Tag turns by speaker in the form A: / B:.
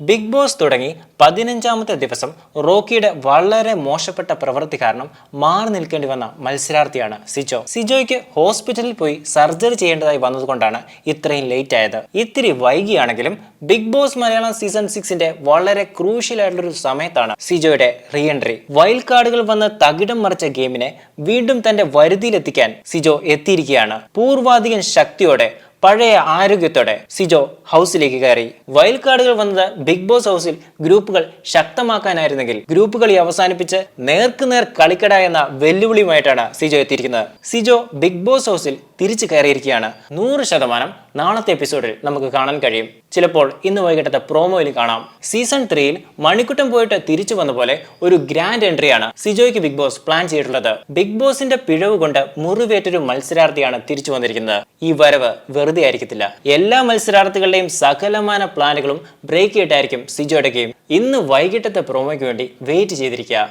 A: Big boss തുടങ്ങി പതിനഞ്ചാമത്തെ ദിവസം റോക്കിയുടെ വളരെ മോശപ്പെട്ട പ്രവൃത്തി കാരണം മാറി നിൽക്കേണ്ടി വന്ന മത്സരാർത്ഥിയാണ് സിജോ. സിജോയ്ക്ക് ഹോസ്പിറ്റലിൽ പോയി സർജറി ചെയ്യേണ്ടതായി വന്നതുകൊണ്ടാണ് ഇത്രയും ലേറ്റ് ആയത്. ഇത്തിരി വൈകിയാണെങ്കിലും ബിഗ് ബോസ് മലയാളം സീസൺ സിക്സിന്റെ വളരെ ക്രൂഷ്യൽ ആയിട്ടുള്ള ഒരു സമയത്താണ് സിജോയുടെ റീ എൻട്രി വൈൽഡ് കാർഡുകൾ വന്ന് തകിടം മറിച്ച ഗെയിമിനെ വീണ്ടും തന്റെ വരുതിയിലെത്തിക്കാൻ സിജോ എത്തിയിരിക്കുകയാണ്. പൂർവാധികൻ ശക്തിയോടെ പഴയ ആരോഗ്യത്തോടെ സിജോ ഹൗസിലേക്ക് കയറി. വൈൽഡ് കാർഡുകൾ വന്നത് ബിഗ് ബോസ് ഹൗസിൽ ഗ്രൂപ്പുകൾ ശക്തമാക്കാനായിരുന്നെങ്കിൽ ഗ്രൂപ്പ് കളി അവസാനിപ്പിച്ച് നേർക്കുനേർ കളിക്കട എന്ന വെല്ലുവിളിയുമായിട്ടാണ് സിജോ എത്തിയിരിക്കുന്നത്. സിജോ ബിഗ് ബോസ് ഹൗസിൽ തിരിച്ചു കയറിയിരിക്കുകയാണ്. നൂറ് ശതമാനം നാളത്തെ എപ്പിസോഡിൽ നമുക്ക് കാണാൻ കഴിയും. ചിലപ്പോൾ ഇന്ന് വൈകിട്ടത്തെ പ്രോമോയിൽ കാണാം. സീസൺ ത്രീയിൽ മണിക്കുട്ടം പോയിട്ട് തിരിച്ചു വന്ന പോലെ ഒരു ഗ്രാൻഡ് എൻട്രിയാണ് സിജോയ്ക്ക് ബിഗ് ബോസ് പ്ലാൻ ചെയ്തിട്ടുള്ളത്. ബിഗ് ബോസിന്റെ പിഴവ് കൊണ്ട് മുറിവേറ്റൊരു മത്സരാർത്ഥിയാണ് തിരിച്ചു വന്നിരിക്കുന്നത്. ഈ വരവ് വെറുതെ ആയിരിക്കത്തില്ല. എല്ലാ മത്സരാർത്ഥികളുടെയും സകലമാന പ്ലാനുകളും ബ്രേക്ക് ചെയ്തിട്ടായിരിക്കും സിജോയുടെ ഗെയിം ഇന്ന് വൈകിട്ടത്തെ പ്രോമോയ്ക്ക് വേണ്ടി വെയിറ്റ് ചെയ്തിരിക്കുക.